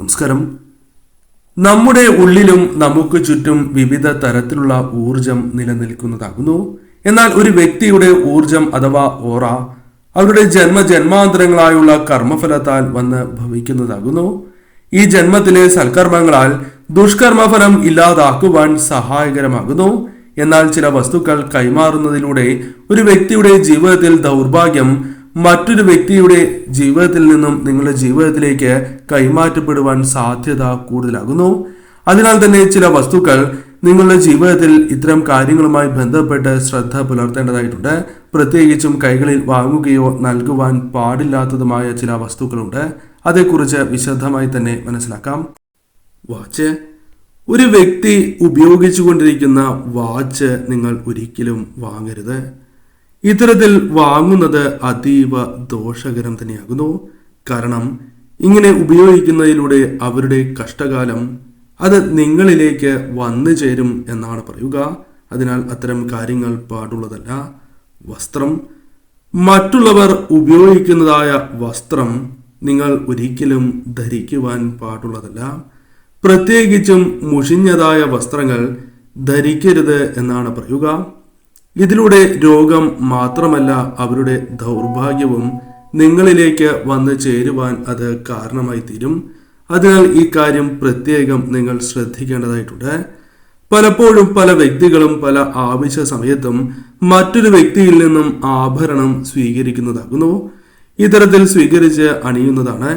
നമസ്കാരം. നമ്മുടെ ഉള്ളിലും നമുക്ക് ചുറ്റും വിവിധ തരത്തിലുള്ള ഊർജം നിലനിൽക്കുന്നതാകുന്നു. എന്നാൽ ഒരു വ്യക്തിയുടെ ഊർജം അഥവാ ഓറ അവരുടെ ജന്മ ജന്മാന്തരങ്ങളായുള്ള കർമ്മഫലത്താൽ വന്ന് ഭവിക്കുന്നതാകുന്നു. ഈ ജന്മത്തിലെ സൽക്കർമ്മങ്ങളാൽ ദുഷ്കർമ്മഫലം ഇല്ലാതാക്കുവാൻ സഹായകരമാകുന്നു. എന്നാൽ ചില വസ്തുക്കൾ കൈമാറുന്നതിലൂടെ ഒരു വ്യക്തിയുടെ ജീവിതത്തിൽ ദൗർഭാഗ്യം മറ്റൊരു വ്യക്തിയുടെ ജീവിതത്തിൽ നിന്നും നിങ്ങളുടെ ജീവിതത്തിലേക്ക് കൈമാറ്റപ്പെടുവാൻ സാധ്യത കൂടുതലാകുന്നു. അതിനാൽ തന്നെ ചില വസ്തുക്കൾ നിങ്ങളുടെ ജീവിതത്തിൽ ഇത്തരം കാര്യങ്ങളുമായി ബന്ധപ്പെട്ട് ശ്രദ്ധ പുലർത്തേണ്ടതായിട്ടുണ്ട്. പ്രത്യേകിച്ചും കൈകളിൽ വാങ്ങുകയോ നൽകുവാൻ പാടില്ലാത്തതുമായ ചില വസ്തുക്കളുണ്ട്. അതേക്കുറിച്ച് വിശദമായി തന്നെ മനസ്സിലാക്കാം. വാച്ച്. ഒരു വ്യക്തി ഉപയോഗിച്ചു കൊണ്ടിരിക്കുന്ന വാച്ച് നിങ്ങൾ ഒരിക്കലും വാങ്ങരുത്. ഇത്തരത്തിൽ വാങ്ങുന്നത് അതീവ ദോഷകരം തന്നെയാകുന്നു. കാരണം ഇങ്ങനെ ഉപയോഗിക്കുന്നതിലൂടെ അവരുടെ കഷ്ടകാലം അത് നിങ്ങളിലേക്ക് വന്നു ചേരും എന്നാണ് പറയുക. അതിനാൽ അത്തരം കാര്യങ്ങൾ പാടുള്ളതല്ല. വസ്ത്രം. മറ്റുള്ളവർ ഉപയോഗിക്കുന്നതായ വസ്ത്രം നിങ്ങൾ ഒരിക്കലും ധരിക്കുവാൻ പാടുള്ളതല്ല. പ്രത്യേകിച്ചും മുഷിഞ്ഞതായ വസ്ത്രങ്ങൾ ധരിക്കരുത് എന്നാണ് പറയുക. ഇതിലൂടെ രോഗം മാത്രമല്ല അവരുടെ ദൗർഭാഗ്യവും നിങ്ങളിലേക്ക് വന്നു ചേരുവാൻ അത് കാരണമായി തീരും അതിനാൽ ഈ കാര്യം പ്രത്യേകം നിങ്ങൾ ശ്രദ്ധിക്കേണ്ടതായിട്ടുണ്ട്. പലപ്പോഴും പല വ്യക്തികളും പല ആവശ്യ സമയത്തും മറ്റൊരു വ്യക്തിയിൽ നിന്നും ആഭരണം സ്വീകരിക്കുന്നതാകുന്നു. ഇത്തരത്തിൽ സ്വീകരിച്ച് അണിയുന്നതാണ്.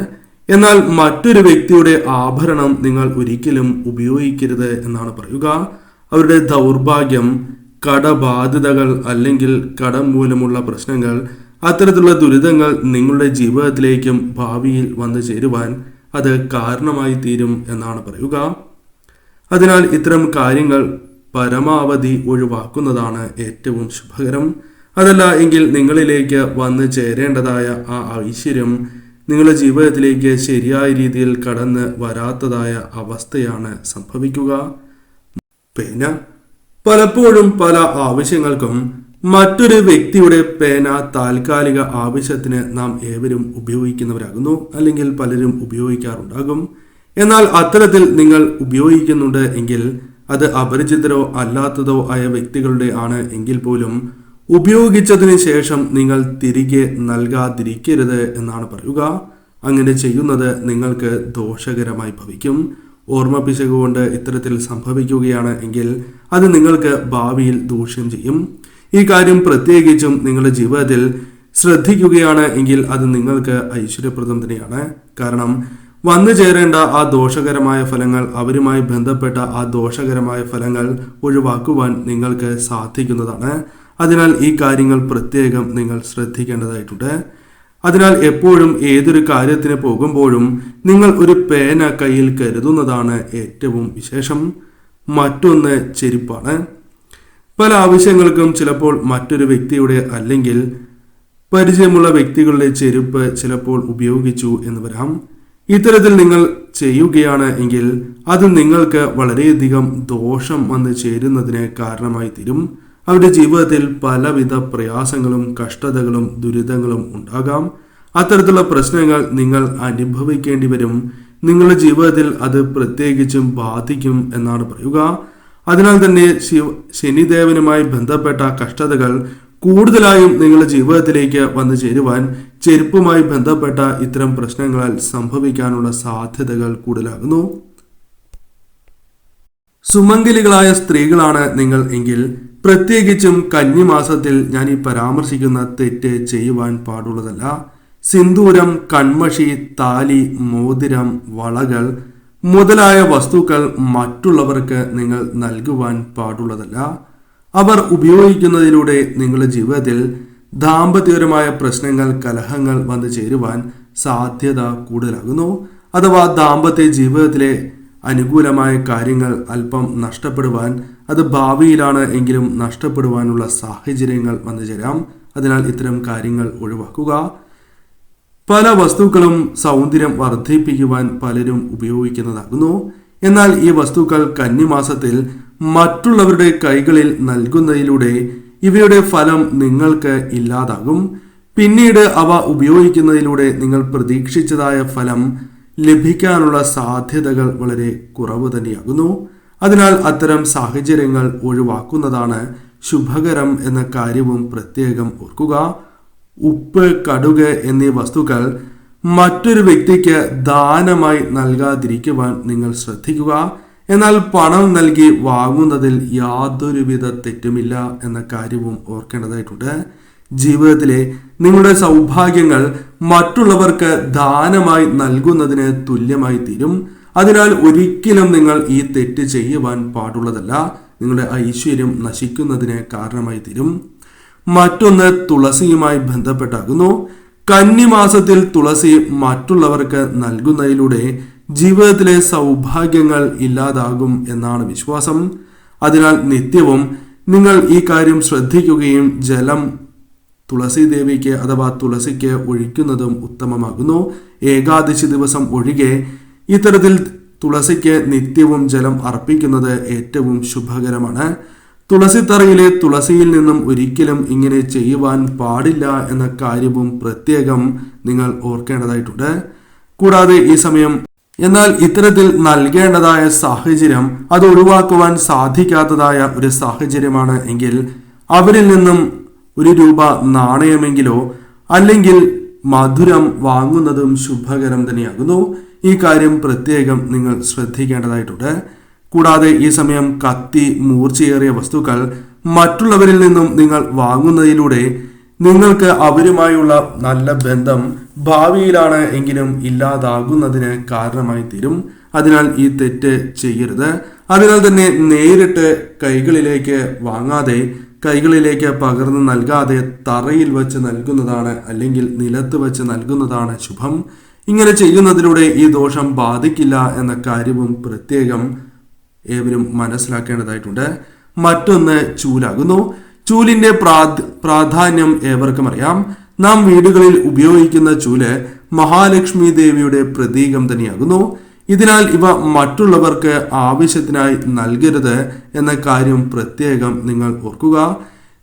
എന്നാൽ മറ്റൊരു വ്യക്തിയുടെ ആഭരണം നിങ്ങൾ ഒരിക്കലും ഉപയോഗിക്കരുത് എന്നാണ് പറയുക. അവരുടെ ദൗർഭാഗ്യം കടബാധ്യതകൾ അല്ലെങ്കിൽ കടം മൂലമുള്ള പ്രശ്നങ്ങൾ അത്തരത്തിലുള്ള ദുരിതങ്ങൾ നിങ്ങളുടെ ജീവിതത്തിലേക്കും ഭാവിയിൽ വന്നു ചേരുവാൻ അത് കാരണമായി തീരും എന്നാണ് പറയുക. അതിനാൽ ഇത്തരം കാര്യങ്ങൾ പരമാവധി ഒഴിവാക്കുന്നതാണ് ഏറ്റവും ശുഭകരം. അതല്ല എങ്കിൽ നിങ്ങളിലേക്ക് വന്നു ചേരേണ്ടതായ ആ ഐശ്വര്യം നിങ്ങളുടെ ജീവിതത്തിലേക്ക് ശരിയായ രീതിയിൽ കടന്ന് വരാത്തതായ അവസ്ഥയാണ് സംഭവിക്കുക. പേന പലപ്പോഴും പല ആവശ്യങ്ങൾക്കും മറ്റൊരു വ്യക്തിയുടെ പേന താൽക്കാലിക ആവശ്യത്തിന് നാം ഏവരും ഉപയോഗിക്കുന്നവരാകുന്നു അല്ലെങ്കിൽ പലരും ഉപയോഗിക്കാറുണ്ടാകും. എന്നാൽ അത്തരത്തിൽ നിങ്ങൾ ഉപയോഗിക്കുന്നുണ്ട് എങ്കിൽ അത് അപരിചിതരോ അല്ലാത്തതോ ആയ വ്യക്തികളുടെ ആണ് എങ്കിൽ പോലും ഉപയോഗിച്ചതിന് ശേഷം നിങ്ങൾ തിരികെ നൽകാതിരിക്കരുത് എന്നാണ് പറയുക. അങ്ങനെ ചെയ്യുന്നത് നിങ്ങൾക്ക് ദോഷകരമായി ഭവിക്കും. ഓർമ്മ പിശക് കൊണ്ട് ഇത്തരത്തിൽ സംഭവിക്കുകയാണ് എങ്കിൽ അത് നിങ്ങൾക്ക് ഭാവിയിൽ ദൂഷ്യം ചെയ്യും. ഈ കാര്യം പ്രത്യേകിച്ചും നിങ്ങളുടെ ജീവിതത്തിൽ ശ്രദ്ധിക്കുകയാണ് എങ്കിൽ അത് നിങ്ങൾക്ക് ഐശ്വര്യപ്രദം തന്നെയാണ്. കാരണം വന്നു ചേരേണ്ട ആ ദോഷകരമായ ഫലങ്ങൾ അവരുമായി ബന്ധപ്പെട്ട ആ ദോഷകരമായ ഫലങ്ങൾ ഒഴിവാക്കുവാൻ നിങ്ങൾക്ക് സാധിക്കുന്നതാണ്. അതിനാൽ ഈ കാര്യങ്ങൾ പ്രത്യേകം നിങ്ങൾ ശ്രദ്ധിക്കേണ്ടതായിട്ടുണ്ട്. അതിനാൽ എപ്പോഴും ഏതൊരു കാര്യത്തിന് പോകുമ്പോഴും നിങ്ങൾ ഒരു പേന കയ്യിൽ കരുതുന്നതാണ് ഏറ്റവും വിശേഷം. മറ്റൊന്ന് ചെരുപ്പാണ്. പല ആവശ്യങ്ങൾക്കും ചിലപ്പോൾ മറ്റൊരു വ്യക്തിയുടെ അല്ലെങ്കിൽ പരിചയമുള്ള വ്യക്തികളുടെ ചെരുപ്പ് ചിലപ്പോൾ ഉപയോഗിച്ചു എന്ന് വരാം. ഇത്തരത്തിൽ നിങ്ങൾ ചെയ്യുകയാണ് എങ്കിൽ അത് നിങ്ങൾക്ക് വളരെയധികം ദോഷം വന്ന് ചേരുന്നതിന് കാരണമായി തീരും. അവരുടെ ജീവിതത്തിൽ പലവിധ പ്രയാസങ്ങളും കഷ്ടതകളും ദുരിതങ്ങളും ഉണ്ടാകാം. അത്തരത്തിലുള്ള പ്രശ്നങ്ങൾ നിങ്ങൾ അനുഭവിക്കേണ്ടി വരും. നിങ്ങളുടെ ജീവിതത്തിൽ അത് പ്രത്യേകിച്ചും ബാധിക്കും എന്നാണ് പറയുക. അതിനാൽ തന്നെ ശിവ ശനിദേവനുമായി ബന്ധപ്പെട്ട കഷ്ടതകൾ കൂടുതലായും നിങ്ങളുടെ ജീവിതത്തിലേക്ക് വന്നു ചേരുവാൻ ചെരുപ്പുമായി ബന്ധപ്പെട്ട ഇത്തരം പ്രശ്നങ്ങളാൽ സംഭവിക്കാനുള്ള സാധ്യതകൾ കൂടുതലാകുന്നു. സുമംഗലികളായ സ്ത്രീകളാണ് നിങ്ങൾ എങ്കിൽ പ്രത്യേകിച്ചും കന്നിമാസത്തിൽ ഞാൻ ഈ പരാമർശിക്കുന്ന തെറ്റ് ചെയ്യുവാൻ പാടുള്ളതല്ല. സിന്ദൂരം കൺമഷി താലി മോതിരം വളകൾ മുതലായ വസ്തുക്കൾ മറ്റുള്ളവർക്ക് നിങ്ങൾ നൽകുവാൻ പാടുള്ളതല്ല. അവർ ഉപയോഗിക്കുന്നതിലൂടെ നിങ്ങളുടെ ജീവിതത്തിൽ ദാമ്പത്യപരമായ പ്രശ്നങ്ങൾ കലഹങ്ങൾ വന്നു ചേരുവാൻ സാധ്യത കൂടുതലാകുന്നു. അഥവാ ദാമ്പത്യ ജീവിതത്തിലെ അനുകൂലമായ കാര്യങ്ങൾ അല്പം നഷ്ടപ്പെടുവാൻ അത് ഭാവിയിലാണ് എങ്കിലും നഷ്ടപ്പെടുവാനുള്ള സാഹചര്യങ്ങൾ വന്നു ചേരാം. അതിനാൽ ഇത്തരം കാര്യങ്ങൾ ഒഴിവാക്കുക. പല വസ്തുക്കളും സൗന്ദര്യം വർദ്ധിപ്പിക്കുവാൻ പലരും ഉപയോഗിക്കുന്നതാകുന്നു. എന്നാൽ ഈ വസ്തുക്കൾ കന്നിമാസത്തിൽ മറ്റുള്ളവരുടെ കൈകളിൽ നൽകുന്നതിലൂടെ ഇവയുടെ ഫലം നിങ്ങൾക്ക് ഇല്ലാതാകും. പിന്നീട് അവ ഉപയോഗിക്കുന്നതിലൂടെ നിങ്ങൾ പ്രതീക്ഷിച്ചതായ ഫലം ലഭിക്കാനുള്ള സാധ്യതകൾ വളരെ കുറവ് തന്നെയാകുന്നു. അതിനാൽ അത്തരം സാഹചര്യങ്ങൾ ഒഴിവാക്കുന്നതാണ് ശുഭകരം എന്ന കാര്യവും പ്രത്യേകം ഓർക്കുക. ഉപ്പ് കടുക് എന്നീ വസ്തുക്കൾ മറ്റൊരു വ്യക്തിക്ക് ദാനമായി നൽകാതിരിക്കുവാൻ നിങ്ങൾ ശ്രദ്ധിക്കുക. എന്നാൽ പണം നൽകി വാങ്ങുന്നതിൽ യാതൊരുവിധ തെറ്റുമില്ല എന്ന കാര്യവും ഓർക്കേണ്ടതായിട്ടുണ്ട്. ജീവിതത്തിലെ നിങ്ങളുടെ സൗഭാഗ്യങ്ങൾ മറ്റുള്ളവർക്ക് ദാനമായി നൽകുന്നതിന് തുല്യമായി തീരും അതിനാൽ ഒരിക്കലും നിങ്ങൾ ഈ തെറ്റ് ചെയ്യുവാൻ പാടുള്ളതല്ല. നിങ്ങളുടെ ഐശ്വര്യം നശിക്കുന്നതിന് കാരണമായി തീരും. മറ്റൊന്ന് തുളസിയുമായി ബന്ധപ്പെട്ടാകുന്നു. കന്നിമാസത്തിൽ തുളസി മറ്റുള്ളവർക്ക് നൽകുന്നതിലൂടെ ജീവിതത്തിലെ സൗഭാഗ്യങ്ങൾ ഇല്ലാതാകും എന്നാണ് വിശ്വാസം. അതിനാൽ നിത്യവും നിങ്ങൾ ഈ കാര്യം ശ്രദ്ധിക്കുകയും ജലം തുളസി ദേവിക്ക് അഥവാ തുളസിക്ക് ഒഴിക്കുന്നതും ഉത്തമമാകുന്നു. ഏകാദശി ദിവസം ഒഴികെ ഇത്തരത്തിൽ തുളസിക്ക് നിത്യവും ജലം അർപ്പിക്കുന്നത് ഏറ്റവും ശുഭകരമാണ്. തുളസിത്തറയിലെ തുളസിയിൽ നിന്നും ഒരിക്കലും ഇങ്ങനെ ചെയ്യുവാൻ പാടില്ല എന്ന കാര്യവും പ്രത്യേകം നിങ്ങൾ ഓർക്കേണ്ടതായിട്ടുണ്ട്. കൂടാതെ ഈ സമയം എന്നാൽ ഇത്തരത്തിൽ നൽകേണ്ടതായ സാഹചര്യം അത് ഒഴിവാക്കുവാൻ സാധിക്കാത്തതായ ഒരു സാഹചര്യമാണ് എങ്കിൽ അവരിൽ നിന്നും ഒരു രൂപ നാണയമെങ്കിലോ അല്ലെങ്കിൽ മധുരം വാങ്ങുന്നതും ശുഭകരം തന്നെയാകുന്നു. ഈ കാര്യം പ്രത്യേകം നിങ്ങൾ ശ്രദ്ധിക്കേണ്ടതായിട്ടുണ്ട്. കൂടാതെ ഈ സമയം കത്തി മൂർച്ചയേറിയ വസ്തുക്കൾ മറ്റുള്ളവരിൽ നിന്നും നിങ്ങൾ വാങ്ങുന്നതിലൂടെ നിങ്ങൾക്ക് അവരുമായുള്ള നല്ല ബന്ധം ഭാവിയിലാണ് എങ്കിലും ഇല്ലാതാകുന്നതിന് കാരണമായി തീരും. അതിനാൽ ഈ തെറ്റ് ചെയ്യരുത്. അതിനാൽ തന്നെ നേരിട്ട് കൈകളിലേക്ക് വാങ്ങാതെ കൈകളിലേക്ക് പകർന്നു നൽകാതെ തറയിൽ വച്ച് നൽകുന്നതാണ് അല്ലെങ്കിൽ നിലത്ത് വച്ച് നൽകുന്നതാണ് ശുഭം. ഇങ്ങനെ ചെയ്യുന്നതിലൂടെ ഈ ദോഷം ബാധിക്കില്ല എന്ന കാര്യവും പ്രത്യേകം ഏവരും മനസ്സിലാക്കേണ്ടതായിട്ടുണ്ട്. മറ്റൊന്ന് ചൂലാകുന്നു. ചൂലിന്റെ പ്രാധ- പ്രാധാന്യം ഏവർക്കും അറിയാം. നാം വീടുകളിൽ ഉപയോഗിക്കുന്ന ചൂൽ മഹാലക്ഷ്മി ദേവിയുടെ പ്രതീകം തന്നെയാകുന്നു. ഇതിനാൽ ഇവ മറ്റുള്ളവർക്ക് ആവശ്യത്തിനായി നൽകരുത് എന്ന കാര്യം പ്രത്യേകം നിങ്ങൾ ഓർക്കുക.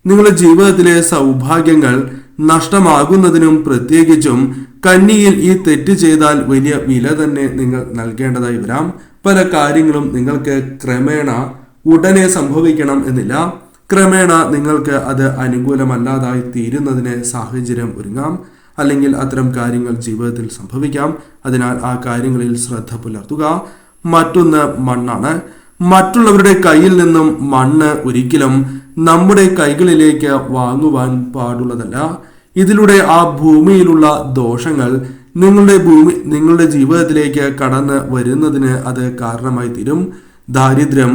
നിങ്ങളുടെ ജീവിതത്തിലെ സൗഭാഗ്യങ്ങൾ നഷ്ടമാകുന്നതിനും പ്രത്യേകിച്ചും കന്നിയിൽ ഈ തെറ്റ് ചെയ്താൽ വലിയ വില തന്നെ നിങ്ങൾ നൽകേണ്ടതായി വരാം. പല കാര്യങ്ങളും നിങ്ങൾക്ക് ക്രമേണ ഉടനെ സംഭവിക്കണം എന്നില്ല. ക്രമേണ നിങ്ങൾക്ക് അത് അനുകൂലമല്ലാതായി തീരുന്നതിന് സാഹചര്യം ഒരുങ്ങാം. അല്ലെങ്കിൽ അത്തരം കാര്യങ്ങൾ ജീവിതത്തിൽ സംഭവിക്കാം. അതിനാൽ ആ കാര്യങ്ങളിൽ ശ്രദ്ധ പുലർത്തുക. മറ്റൊന്ന് മണ്ണാണ്. മറ്റുള്ളവരുടെ കയ്യിൽ നിന്നും മണ്ണ് ഒരിക്കലും നമ്മുടെ കൈകളിലേക്ക് വാങ്ങുവാൻ പാടുള്ളതല്ല. ഇതിലൂടെ ആ ഭൂമിയിലുള്ള ദോഷങ്ങൾ നിങ്ങളുടെ ഭൂമി നിങ്ങളുടെ ജീവിതത്തിലേക്ക് കടന്ന് വരുന്നതിന് അത് കാരണമായി തീരും. ദാരിദ്ര്യം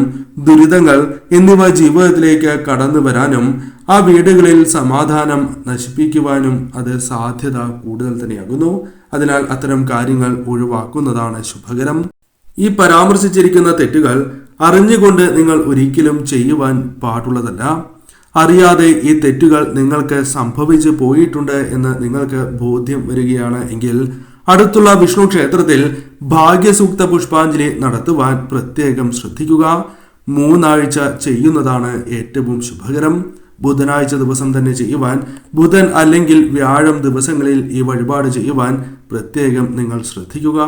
ദുരിതങ്ങൾ എന്നിവ ജീവിതത്തിലേക്ക് കടന്നു വരാനും ആ വീടുകളിൽ സമാധാനം നശിപ്പിക്കുവാനും അത് സാധ്യത കൂടുതൽ തന്നെയാകുന്നു. അതിനാൽ അത്തരം കാര്യങ്ങൾ ഒഴിവാക്കുന്നതാണ് ശുഭകരം. ഈ പരാമർശിച്ചിരിക്കുന്ന തെറ്റുകൾ അറിഞ്ഞുകൊണ്ട് നിങ്ങൾ ഒരിക്കലും ചെയ്യുവാൻ പാടുള്ളതല്ല. അറിയാതെ ഈ തെറ്റുകൾ നിങ്ങൾക്ക് സംഭവിച്ചു പോയിട്ടുണ്ട് എന്ന് നിങ്ങൾക്ക് ബോധ്യം വരികയാണ് എങ്കിൽ അടുത്തുള്ള വിഷ്ണു ക്ഷേത്രത്തിൽ ഭാഗ്യസൂക്ത പുഷ്പാഞ്ജലി നടത്തുവാൻ പ്രത്യേകം ശ്രദ്ധിക്കുക. മൂന്നാഴ്ച ചെയ്യുന്നതാണ് ഏറ്റവും ശുഭകരം. ബുധനാഴ്ച ദിവസം തന്നെ ചെയ്യുവാൻ ബുധൻ അല്ലെങ്കിൽ വ്യാഴം ദിവസങ്ങളിൽ ഈ വഴിപാട് ചെയ്യുവാൻ പ്രത്യേകം നിങ്ങൾ ശ്രദ്ധിക്കുക.